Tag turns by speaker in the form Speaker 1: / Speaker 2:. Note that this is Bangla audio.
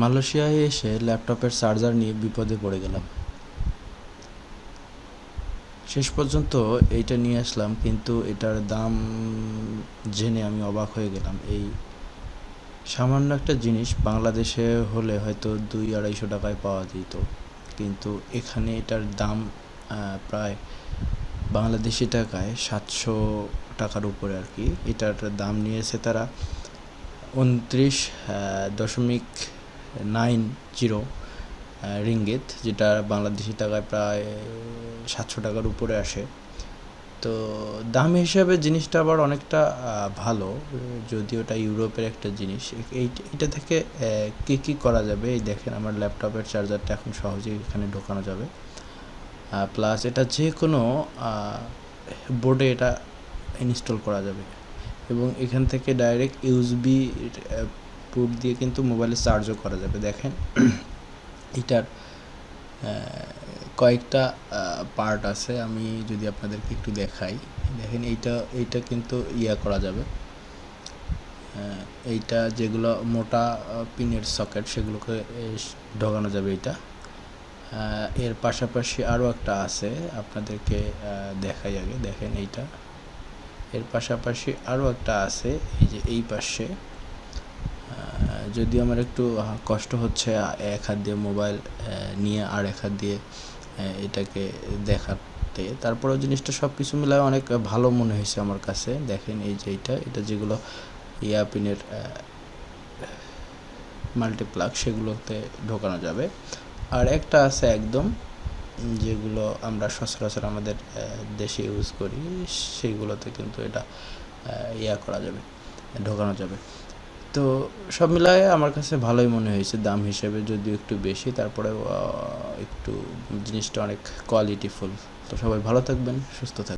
Speaker 1: মালয়েশিয়ায় এসে ল্যাপটপের চার্জার নিয়ে বিপদে পড়ে গেলাম। শেষ পর্যন্ত এইটা নিয়ে আসলাম, কিন্তু এটার দাম জেনে আমি অবাক হয়ে গেলাম। এই সামান্য একটা জিনিস বাংলাদেশে হলে হয়তো দুই আড়াইশো টাকায় পাওয়া যেত, কিন্তু এখানে এটার দাম প্রায় বাংলাদেশি টাকায় সাতশো টাকার উপরে আর কি। এটার দাম নিয়েছে তারা উনত্রিশ দশমিক নাইন জিরো রিঙ্গিত, যেটা বাংলাদেশি টাকায় প্রায় সাতশো টাকার উপরে আসে। তো দাম হিসাবে জিনিসটা আবার অনেকটা ভালো, যদিও এটা ইউরোপের একটা জিনিস। এই এটা থেকে কী কী করা যাবে? এই দেখেন আমার ল্যাপটপের চার্জারটা এখন সহজেই এখানে ঢোকানো যাবে। প্লাস এটা যে কোনো বোর্ডে এটা ইনস্টল করা যাবে। এবং এখান থেকে ডাইরেক্ট ইউজবি পোর্ট দিয়ে কিন্তু মোবাইলে চার্জও করা যাবে। দেখেন, এটার কয়েকটা পার্ট আছে, আমি যদি আপনাদেরকে একটু দেখাই। দেখেন, এইটা এইটা কিন্তু ইয়া করা যাবে। এইটা যেগুলো মোটা পিনের সকেট সেগুলোকে ঢোকানো যাবে এটা এর পাশাপাশি আরও একটা আছে, আপনাদেরকে দেখাই আগে। দেখেন এইটা। এর পাশাপাশি আরও একটা আছে, এই যে এই পাশে। যদি আমার একটু কষ্ট হচ্ছে এক হাত দিয়ে মোবাইল নিয়ে আর এক হাত দিয়ে এটাকে দেখাতে। তারপরেও জিনিসটা সব কিছু মিলায় অনেক ভালো মনে হয়েছে আমার কাছে। দেখেন এই যে এইটা এটা যেগুলো ইয়াপিনের মাল্টিপ্লাগ সেগুলোতে ঢোকানো যাবে। আর একটা আছে একদম, যেগুলো আমরা সচরাচর আমাদের দেশে ইউজ করি সেইগুলোতে কিন্তু এটা ইয়া করা যাবে, ঢোকানো যাবে। তো সব মিলায়ে আমার কাছে ভালোই মনে হয়েছে দাম হিসেবে, যদিও একটু বেশি, তারপরে একটু জিনিসটা অনেক কোয়ালিটিফুল তো সবাই ভালো থাকবেন, সুস্থ থাকবেন।